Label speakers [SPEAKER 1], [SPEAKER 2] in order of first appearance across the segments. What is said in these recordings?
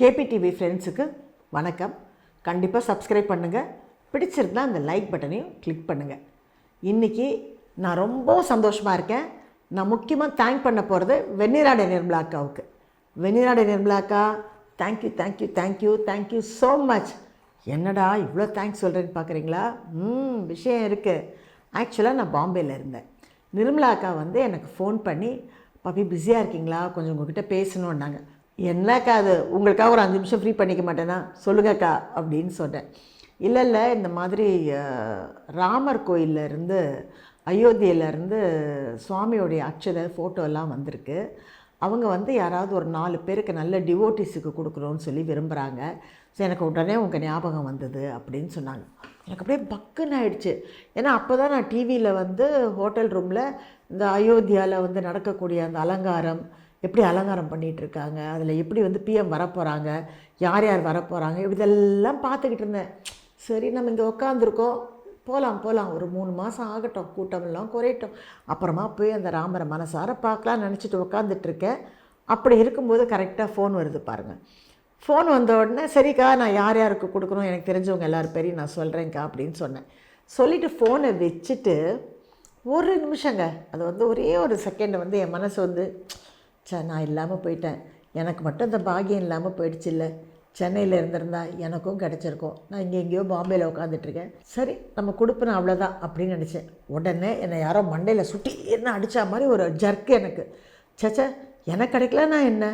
[SPEAKER 1] KPTV ஃப்ரெண்ட்ஸுக்கு வணக்கம். கண்டிப்பாக சப்ஸ்கிரைப் பண்ணுங்கள் பிடிச்சிருந்தா அந்த லைக் பட்டனையும் கிளிக் பண்ணுங்கள் இன்றைக்கி நான் ரொம்ப சந்தோஷமாக இருக்கேன். நான் முக்கியமாக தேங்க் பண்ண போகிறது வெண்ணிராடை நிர்மலா அக்காவுக்கு. வெண்ணிராடை நிர்மலா அக்கா thank you thank you thank you thank you so much என்னடா இவ்வளோ தேங்க்ஸ் சொல்கிறேன்னு பார்க்குறீங்களா ம் விஷயம் இருக்குது ஆக்சுவலாக நான் பாம்பேயில் இருந்தேன். நிர்மலா அக்கா வந்து எனக்கு ஃபோன் பண்ணி பாப்பி பிஸியாக இருக்கீங்களா? கொஞ்சம் உங்ககிட்ட பேசணுன்னாங்க என்னக்கா அது? உங்களுக்காக ஒரு அஞ்சு நிமிஷம் ஃப்ரீ பண்ணிக்க மாட்டேன்னா சொல்லுங்கக்கா அப்படின்னு சொன்னேன். இல்லை இல்லை இந்த மாதிரி ராமர் கோயிலேருந்து இருந்து சுவாமியோடைய அக்ஷத ஃபோட்டோ எல்லாம் வந்திருக்கு. அவங்க வந்து யாராவது ஒரு நாலு பேருக்கு நல்ல டிவோட்டிஸுக்கு கொடுக்கணும்னு சொல்லி விரும்புகிறாங்க ஸோ எனக்கு உடனே உங்கள் ஞாபகம் வந்தது அப்படின்னு சொன்னாங்க. எனக்கு அப்படியே பக்குன்னு ஆயிடுச்சு. ஏன்னா அப்போ தான் நான் டிவியில் வந்து ஹோட்டல் ரூமில் இந்த அயோத்தியாவில் வந்து நடக்கக்கூடிய அந்த அலங்காரம் எப்படி அலங்காரம் பண்ணிகிட்டு இருக்காங்க அதில் எப்படி வந்து பிஎம் வரப்போகிறாங்க யார் யார் வரப்போகிறாங்க இதெல்லாம் பார்த்துக்கிட்டு இருந்தேன். சரி நம்ம இங்கே உட்காந்துருக்கோம் போகலாம் போகலாம் ஒரு மூணு மாதம் ஆகட்டும். கூட்டமெல்லாம் குறையட்டும். அப்புறமா போய் அந்த ராமரை மனசார பார்க்கலாம்னு நினச்சிட்டு உட்காந்துட்ருக்கேன் அப்படி இருக்கும்போது கரெக்டாக ஃபோன் வருது பாருங்கள் ஃபோன் வந்த உடனே சரிக்கா நான் யார் யாருக்கு கொடுக்கணும்? எனக்கு தெரிஞ்சவங்க எல்லோரும் பேரையும் நான் சொல்கிறேன்க்கா அப்படின்னு சொன்னேன். சொல்லிவிட்டு ஃபோனை வச்சுட்டு ஒரு நிமிஷங்க. அது வந்து ஒரே ஒரு செகண்டை வந்து என் மனசு வந்து ச்சே நான் இல்லாமல் போயிட்டேன். எனக்கு மட்டும் இந்த பாகியம் இல்லாமல் போயிடுச்சு இல்லை சென்னையில் இருந்திருந்தா எனக்கும் கிடச்சிருக்கும். நான் இங்கே எங்கேயோ பாம்பேயில் உட்காந்துட்ருக்கேன் சரி நம்ம கொடுப்பணும் அவ்வளோதான் அப்படின்னு நினச்சேன். உடனே என்னை யாரோ மண்டையில் சுட்டி என்ன அடித்தா மாதிரி ஒரு ஜர்க்கு எனக்கு. சச்ச எனக்கு கிடைக்கலன்னா என்ன?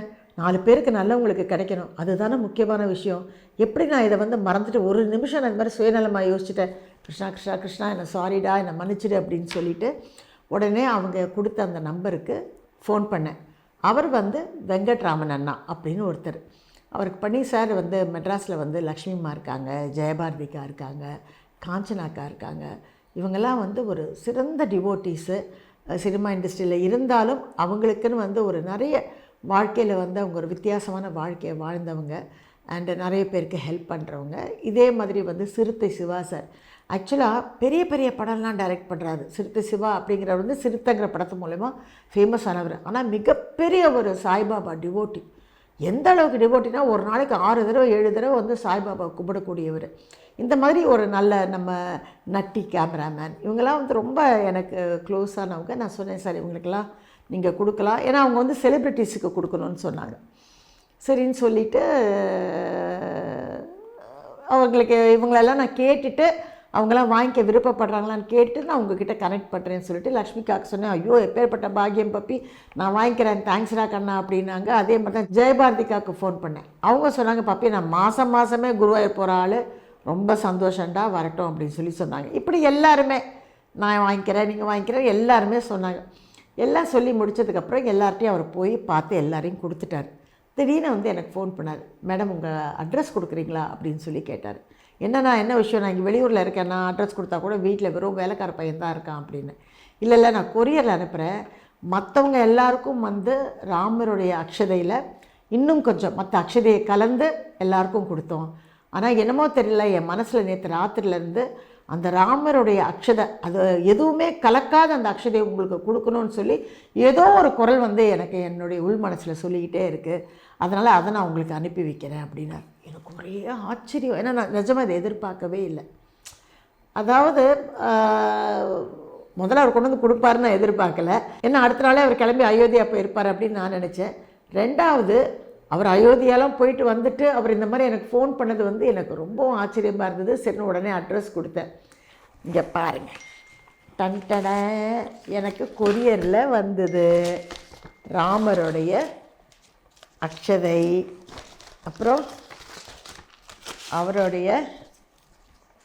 [SPEAKER 1] நாலு பேருக்கு நல்லவங்களுக்கு கிடைக்கணும். அதுதானே முக்கியமான விஷயம். எப்படி நான் இதை வந்து மறந்துட்டு ஒரு நிமிஷம் நான் இந்த மாதிரி சுயநலமாக யோசிச்சுட்டேன். கிருஷ்ணா கிருஷ்ணா கிருஷ்ணா என்னை சாரிடா என்னை மன்னிச்சிடு அப்படின்னு சொல்லிட்டு உடனே அவங்க கொடுத்த அந்த நம்பருக்கு ஃபோன் பண்ணேன். அவர் வந்து வெங்கட்ராமன் அண்ணா அப்படின்னு ஒருத்தர். அவருக்கு பண்ணி சார் வந்து மெட்ராஸில் வந்து லக்ஷ்மிமா இருக்காங்க ஜெயபாரதிக்கா இருக்காங்க காஞ்சனாக்கா இருக்காங்க. இவங்கெல்லாம் வந்து ஒரு சிறந்த டிவோட்டீஸு சினிமா இண்டஸ்ட்ரியில் இருந்தாலும் அவங்களுக்குன்னு வந்து ஒரு நிறைய வாழ்க்கையில் வந்து அவங்க ஒரு வித்தியாசமான வாழ்க்கையை வாழ்ந்தவங்க. அண்டு நிறைய பேருக்கு ஹெல்ப் பண்ணுறவங்க இதே மாதிரி வந்து சிறுத்தை சிவா சார். ஆக்சுவலாக பெரிய பெரிய படம்லாம் டைரக்ட் பண்ணுறாரு சிறுத்தை சிவா அப்படிங்கிறவர் வந்து சிறுத்தைங்கிற படத்து மூலயமா ஃபேமஸ் ஆனவர். ஆனால் மிகப்பெரிய ஒரு சாய்பாபா டிவோட்டி எந்த அளவுக்கு டிவோட்டினா ஒரு நாளைக்கு ஆறு தடவை ஏழு தடவை வந்து சாய்பாபா கும்பிடக்கூடியவர். இந்த மாதிரி ஒரு நல்ல நம்ம நட்டி கேமராமேன் இவங்கெல்லாம் வந்து ரொம்ப எனக்கு க்ளோஸானவங்க நான் சொன்னேன் சார் இவங்களுக்கெல்லாம் நீங்கள் கொடுக்கலாம். ஏன்னா அவங்க வந்து செலிப்ரிட்டிஸுக்கு கொடுக்கணும்னு சொன்னாங்க. சரின்னு சொல்லிவிட்டு அவங்களுக்கு இவங்களெல்லாம் நான் கேட்டுட்டு அவங்களாம் வாங்கிக்க விருப்பப்படுறாங்களான்னு கேட்டு நான் உங்ககிட்ட கனெக்ட் பண்ணுறேன்னு சொல்லிட்டு லக்ஷ்மிக்காக்கு சொன்னேன் ஐயோ எப்பேற்பட்ட பாக்கியம் பப்பி நான் வாங்கிக்கிறேன் தேங்க்ஸ்ரா கண்ணா அப்படின்னாங்க. அதே மாதிரி தான் ஜெயபாரதிக்காவுக்கு ஃபோன் பண்ணேன். அவங்க சொன்னாங்க பப்பி நான் மாதம் மாதமே குருவாயூர் போகிற ஆள் ரொம்ப சந்தோஷம்டா வரட்டும் அப்படின்னு சொல்லி சொன்னாங்க. இப்படி எல்லாருமே நான் வாங்கிக்கிறேன் நீங்கள் வாங்கிக்கிறேன் எல்லாருமே சொன்னாங்க. எல்லாம் சொல்லி முடிச்சதுக்கப்புறம் எல்லார்ட்டையும் அவர் போய் பார்த்து எல்லாரையும் கொடுத்துட்டார். திடீர்னு வந்து எனக்கு ஃபோன் பண்ணார். மேடம் உங்கள் அட்ரஸ் கொடுக்குறீங்களா? அப்படின்னு சொல்லி கேட்டார். என்னண்ணா என்ன விஷயம்? நான் இங்கே வெளியூரில் இருக்கேன். நான் அட்ரஸ் கொடுத்தா கூட வீட்டில் வெறும் வேலைக்கார பையன் தான் இருக்கான் அப்படின்னு. இல்லை இல்லை நான் கொரியரில் அனுப்புகிறேன் மற்றவங்க எல்லாருக்கும் வந்து ராமருடைய அக்ஷதையில் இன்னும் கொஞ்சம் மற்ற அக்ஷதையை கலந்து எல்லாருக்கும் கொடுத்தோம். ஆனால் என்னமோ தெரியல என் மனசில் நேற்று ராத்திரிலேருந்து அந்த ராமருடைய அக்ஷதை அது எதுவுமே கலக்காத அந்த அக்ஷதையை உங்களுக்கு கொடுக்கணும்னு சொல்லி ஏதோ ஒரு குரல் வந்து எனக்கு என்னுடைய உள் மனசில் சொல்லிக்கிட்டே இருக்குது அதனால் அதை நான் உங்களுக்கு அனுப்பி வைக்கிறேன் அப்படின்னார். எனக்கு ஒரே ஆச்சரியம். ஏன்னா நான் நிஜமாக இதை எதிர்பார்க்கவே இல்லை. அதாவது முதல்ல அவர் கொண்டு வந்து கொடுப்பாருன்னு நான் எதிர்பார்க்கல. ஏன்னா அடுத்த நாளே அவர் கிளம்பி அயோத்தியா போயிருப்பார் அப்படின்னு நான் நினச்சேன். ரெண்டாவது அவர் அயோத்தியாலாம் போயிட்டு வந்துட்டு அவர் இந்த மாதிரி எனக்கு ஃபோன் பண்ணது வந்து எனக்கு ரொம்பவும் ஆச்சரியமாக இருந்தது. சரின்னு உடனே அட்ரஸ் கொடுத்தேன். இங்கே பாருங்கள் டன் எனக்கு கொரியரில் வந்தது. ராமருடைய அக்ஷதை. அப்புறம் அவருடைய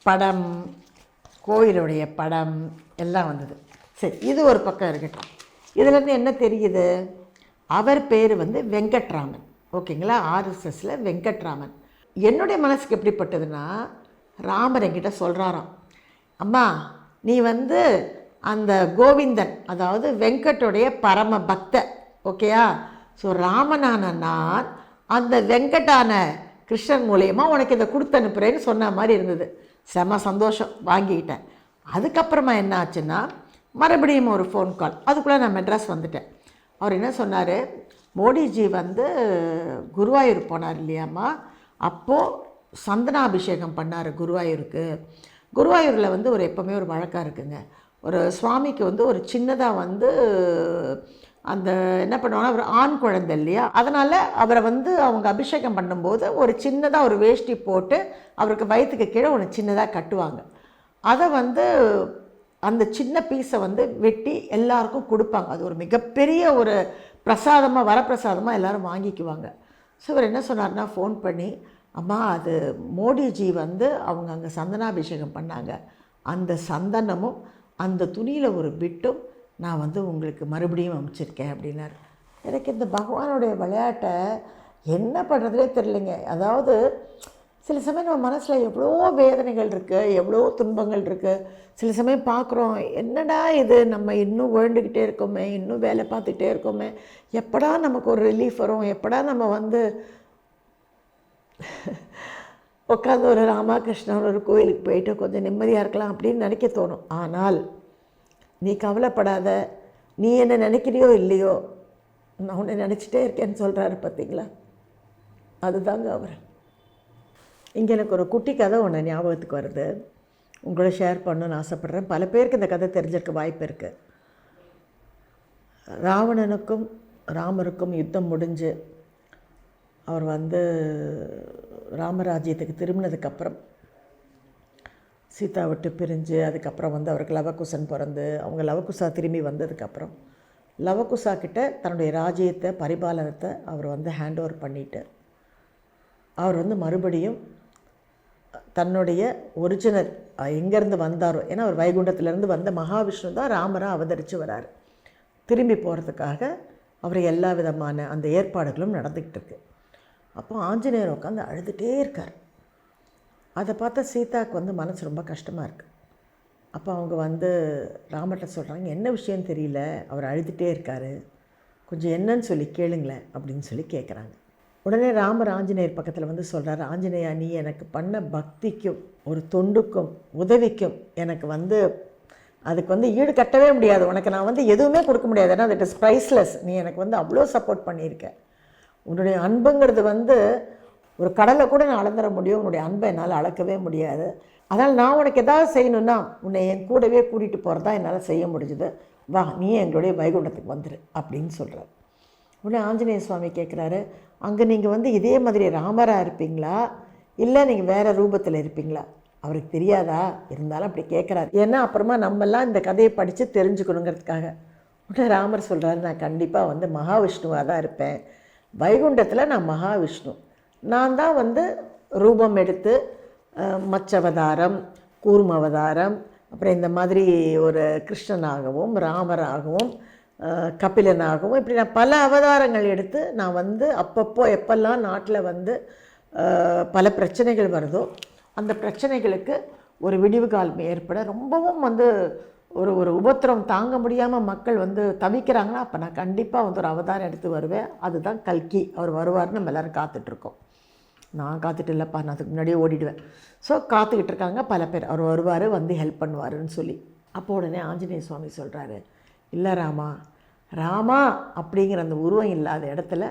[SPEAKER 1] படம் கோயிலுடைய படம் எல்லாம் வந்தது. சரி இது ஒரு பக்கம் இருக்கட்டும். இதுலேருந்து என்ன தெரியுது? அவர் பேர் வந்து வெங்கட்ராமன். ஓகேங்களா? ஆர்எஸ்எஸில் வெங்கட்ராமன். என்னுடைய மனசுக்கு எப்படிப்பட்டதுன்னா ராமர் என்கிட்ட சொல்கிறாராம் அம்மா நீ வந்து அந்த கோவிந்தன் அதாவது வெங்கட்டுடைய பரம பக்த ஓகேயா? ஸோ ராமனான நான் அந்த வெங்கட்டான கிருஷ்ணன் மூலயமா உனக்கு இதை கொடுத்து அனுப்புகிறேன்னு சொன்ன மாதிரி இருந்தது. செம சந்தோஷம் வாங்கிக்கிட்டேன். அதுக்கப்புறமா என்ன ஆச்சுன்னா மறுபடியும் ஒரு ஃபோன் கால் அதுக்குள்ளே நான் மெட்ராஸ் வந்துட்டேன். அவர் என்ன சொன்னார்? மோடிஜி வந்து குருவாயூர் போனார் இல்லையாம்மா? அப்போது சந்தனாபிஷேகம் பண்ணார் குருவாயூருக்கு. குருவாயூரில் வந்து ஒரு எப்போவுமே ஒரு வழக்கம் இருக்குங்க. ஒரு சுவாமிக்கு வந்து ஒரு சின்னதாக வந்து அந்த என்ன பண்ணுவாங்கன்னா அவர் ஆண் குழந்தை இல்லையா? அதனால் அவரை வந்து அவங்க அபிஷேகம் பண்ணும்போது ஒரு சின்னதாக ஒரு வேஷ்டி போட்டு அவருக்கு வயிற்றுக்கு கீழே ஒன்று சின்னதாக கட்டுவாங்க. அதை வந்து அந்த சின்ன பீஸை வந்து வெட்டி எல்லாருக்கும் கொடுப்பாங்க. அது ஒரு மிகப்பெரிய ஒரு பிரசாதமாக வரப்பிரசாதமாக எல்லோரும் வாங்கிக்குவாங்க. ஸோ இவர் என்ன சொன்னார்னா ஃபோன் பண்ணி அம்மா அது மோடிஜி வந்து அவங்க அங்கே சந்தனாபிஷேகம் பண்ணாங்க. அந்த சந்தனமும் அந்த துணியில் ஒரு பிட்டும் நான் வந்து உங்களுக்கு மறுபடியும் அமைச்சிருக்கேன் அப்படின்னாரு. எனக்கு இந்த பகவானுடைய விளையாட்டை என்ன பண்ணுறதுனே தெரியலைங்க. அதாவது சில சமயம் நம்ம மனசில் எவ்வளோ வேதனைகள் இருக்குது எவ்வளோ துன்பங்கள் இருக்குது சில சமயம் பார்க்குறோம் என்னடா இது? நம்ம இன்னும் உழண்டுக்கிட்டே இருக்கோமே இன்னும் வேலை பார்த்துக்கிட்டே இருக்கோமே. எப்படா நமக்கு ஒரு ரிலீஃப் வரும்? எப்படா நம்ம வந்து உட்காந்து ஒரு ராமகிருஷ்ணன் ஒரு கோயிலுக்கு போயிட்டு கொஞ்சம் நிம்மதியாக இருக்கலாம் அப்படின்னு நினைக்க தோணும். ஆனால் நீ கவலைப்படாத. நீ என்ன நினைக்கிறியோ இல்லையோ நான் உன்னை நினச்சிட்டே இருக்கேன்னு சொல்கிறாரு பார்த்தீங்களா அதுதாங்க அவர். இங்கே எனக்கு ஒரு குட்டி கதை ஒன்று ஞாபகத்துக்கு வருது. உங்களோட ஷேர் பண்ணணும்னு ஆசைப்பட்றேன். பல பேருக்கு இந்த கதை தெரிஞ்சிருக்க வாய்ப்பு இருக்குது ராவணனுக்கும் ராமருக்கும் யுத்தம் முடிஞ்சு அவர் வந்து ராமராஜ்யத்துக்கு திரும்பினதுக்கப்புறம் சீதா விட்டு பிரிஞ்சு அதுக்கப்புறம் வந்து அவருக்கு லவகுசன் பிறந்து அவங்க லவகுசா திரும்பி வந்ததுக்கப்புறம் லவகுசா கிட்ட தன்னுடைய ராஜ்யத்தை பரிபாலனத்தை அவர் வந்து ஹேண்ட் ஓவர் பண்ணிட்டு அவர் வந்து மறுபடியும் தன்னுடைய ஒரிஜினல் எங்கேருந்து வந்தாரோ ஏன்னா அவர் வைகுண்டத்திலேருந்து வந்த மகாவிஷ்ணு தான் ராமராக அவதரித்து வரார். திரும்பி போகிறதுக்காக அவர் எல்லா விதமான அந்த ஏற்பாடுகளும் நடந்துக்கிட்டு இருக்கு. அப்போ ஆஞ்சநேயர் உட்காந்து அழுதுகிட்டே இருக்கார். அதை பார்த்தா சீதாவுக்கு வந்து மனசு ரொம்ப கஷ்டமாக இருக்குது அப்போ அவங்க வந்து ராமர்கிட்ட சொல்கிறாங்க என்ன விஷயம் தெரியல? அவர் அழுதுகிட்டே இருக்கார். கொஞ்சம் என்னன்னு சொல்லி கேளுங்களேன் அப்படின்னு சொல்லி கேட்குறாங்க உடனே ராமர் ஆஞ்சநேயர் பக்கத்தில் வந்து சொல்கிறார் ஆஞ்சநேயா நீ எனக்கு பண்ண பக்திக்கும் ஒரு தொண்டுக்கும் உதவிக்கும் எனக்கு வந்து அதுக்கு வந்து ஈடு கட்டவே முடியாது. உனக்கு நான் வந்து எதுவுமே கொடுக்க முடியாது. ஏன்னா தட் இஸ் ப்ரைஸ்லெஸ் நீ எனக்கு வந்து அவ்வளோ சப்போர்ட் பண்ணியிருக்க. உன்னுடைய அன்புங்கிறது வந்து ஒரு கடலை கூட நான் அளந்துட முடியும். உன்னுடைய அன்பை என்னால் அளக்கவே முடியாது. அதனால் நான் உனக்கு எதாவது செய்யணுன்னா உன்னை என் கூடவே கூட்டிகிட்டு போகிறதா என்னால் செய்ய முடிஞ்சுது. வா நீ எங்களுடைய வைகுண்டத்துக்கு வந்துடு அப்படின்னு சொல்கிறார் உடனே ஆஞ்சநேய சுவாமி கேட்குறாரு அங்கே நீங்கள் வந்து இதே மாதிரி ராமராக இருப்பீங்களா? இல்லை நீங்கள் வேறு ரூபத்தில் இருப்பீங்களா? அவருக்கு தெரியாதா? இருந்தாலும் அப்படி கேட்குறாரு ஏன்னா அப்புறமா நம்மெல்லாம் இந்த கதையை படித்து தெரிஞ்சுக்கணுங்கிறதுக்காக. உடனே ராமர் சொல்கிறாரு நான் கண்டிப்பாக வந்து மகாவிஷ்ணுவாக தான் இருப்பேன். வைகுண்டத்தில் நான் மகாவிஷ்ணு. நான் தான் வந்து ரூபம் எடுத்து மச்சவதாரம் கூர்மவதாரம் அப்புறம் இந்த மாதிரி ஒரு கிருஷ்ணனாகவும் ராமராகவும் கபிலனாகவும் இப்படி நான் பல அவதாரங்கள் எடுத்து நான் வந்து அப்பப்போ எப்பெல்லாம் நாட்டில் வந்து பல பிரச்சனைகள் வருதோ அந்த பிரச்சனைகளுக்கு ஒரு விடிவு காலம் ஏற்பட ரொம்பவும் வந்து ஒரு ஒரு உபத்திரம் தாங்க முடியாமல் மக்கள் வந்து தவிக்கிறாங்கன்னா அப்போ நான் கண்டிப்பாக வந்து ஒரு அவதாரம் எடுத்து வருவேன். அதுதான் கல்கி. அவர் வருவார்னு நம்ம எல்லோரும் காத்துட்ருக்கோம். நான் காத்துட்டு இல்லைப்பா நான் அதுக்கு முன்னாடியே ஓடிடுவேன். ஸோ காத்துக்கிட்டு இருக்காங்க பல பேர். அவர் வருவார் வந்து ஹெல்ப் பண்ணுவாருன்னு சொல்லி. அப்போ உடனே ஆஞ்சநேய சுவாமி சொல்கிறாரு இல்லை ராமா ராமா அப்படிங்கிற அந்த உருவம் இல்லாத இடத்துல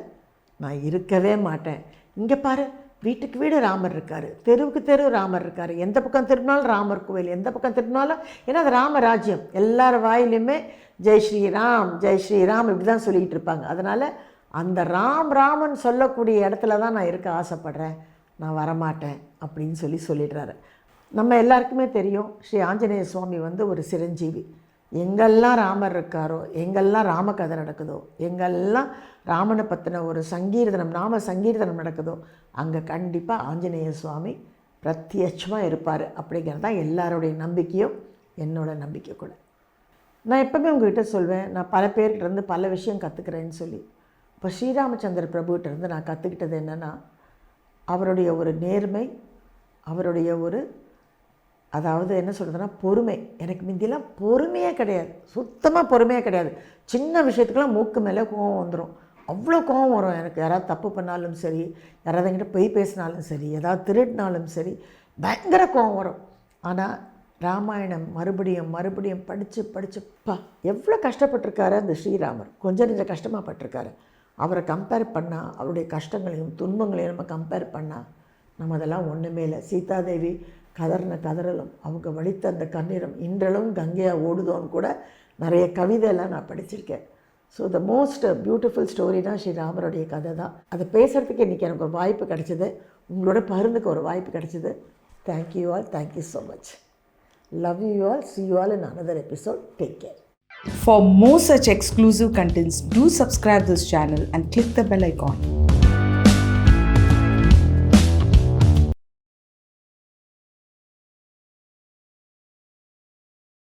[SPEAKER 1] நான் இருக்கவே மாட்டேன். இங்கே பாரு வீட்டுக்கு வீடு ராமர் இருக்கார் தெருவுக்கு தெரு ராமர் இருக்கார். எந்த பக்கம் திரும்பினாலும் ராமர் கோவில் எந்த பக்கம் திரும்பினாலும் ஏன்னா அது ராமராஜ்யம். எல்லார் வாயிலையுமே ஜெய் ஸ்ரீராம் ஜெய் ஸ்ரீராம் இப்படி தான் சொல்லிக்கிட்டு இருப்பாங்க. அதனால் அந்த ராம் ராமன் சொல்லக்கூடிய இடத்துல தான் நான் இருக்க ஆசைப்பட்றேன். நான் வரமாட்டேன் அப்படின்னு சொல்லி சொல்லிடுறாரு. நம்ம எல்லாருக்குமே தெரியும் ஸ்ரீ ஆஞ்சநேய சுவாமி வந்து ஒரு சிரஞ்சீவி. எங்கெல்லாம் ராமர் இருக்காரோ எங்கெல்லாம் ராமகதை நடக்குதோ எங்கெல்லாம் ராமனை பற்றின ஒரு சங்கீர்த்தனம் நாம சங்கீர்த்தனம் நடக்குதோ அங்கே கண்டிப்பாக ஆஞ்சநேய சுவாமி பிரத்யட்சமாக இருப்பார் அப்படிங்கிறது தான் எல்லாருடைய நம்பிக்கையும் என்னோட நம்பிக்கை கூட. நான் எப்போவுமே உங்ககிட்ட சொல்வேன் நான் பல பேர்கிட்ட இருந்து பல விஷயம் கற்றுக்கிறேன்னு சொல்லி. இப்போ ஸ்ரீராமச்சந்திர பிரபுகிட்டேருந்து நான் கற்றுக்கிட்டது என்னென்னா அவருடைய ஒரு நேர்மை அவருடைய ஒரு அதாவது என்ன சொல்கிறதுனா பொறுமை. எனக்கு முந்தியெல்லாம் பொறுமையே கிடையாது. சுத்தமாக பொறுமையே கிடையாது. சின்ன விஷயத்துக்கெல்லாம் மூக்கு மேலே கோவம் வந்துடும் அவ்வளோ கோவம் வரும். எனக்கு யாராவது தப்பு பண்ணாலும் சரி யாராவது என்கிட்ட பொய் பேசினாலும் சரி ஏதாவது திருடினாலும் சரி பயங்கர கோவம் வரும். ஆனால் ராமாயணம் மறுபடியும் மறுபடியும் படித்து படித்து பா எவ்வளோ கஷ்டப்பட்டிருக்காரு அந்த ஸ்ரீராமர். கொஞ்சம் கொஞ்சம் கஷ்டமாக பட்டிருக்காரு. அவரை கம்பேர் பண்ணால் அவருடைய கஷ்டங்களையும் துன்பங்களையும் நம்ம கம்பேர் பண்ணால் நம்ம அதெல்லாம் ஒன்றுமே இல்லை. சீதாதேவி கதறின கதறலும் அவங்க வலித்த அந்த கண்ணீரம் இன்றளவும் கங்கையாக ஓடுதோன்னு கூட நிறைய கவிதையெல்லாம் நான் படிச்சிருக்கேன். ஸோ த மோஸ்ட் பியூட்டிஃபுல் ஸ்டோரினா ஸ்ரீராமருடைய கதை தான். அதை பேசுகிறதுக்கு இன்றைக்கி எனக்கு ஒரு வாய்ப்பு கிடைச்சிது. உங்களோட பகிர்ந்துக்கு ஒரு வாய்ப்பு கிடைச்சிது. Thank you all thank you so much love you all see you all in another episode take care
[SPEAKER 2] For more such exclusive contents, do subscribe this channel and click the bell icon.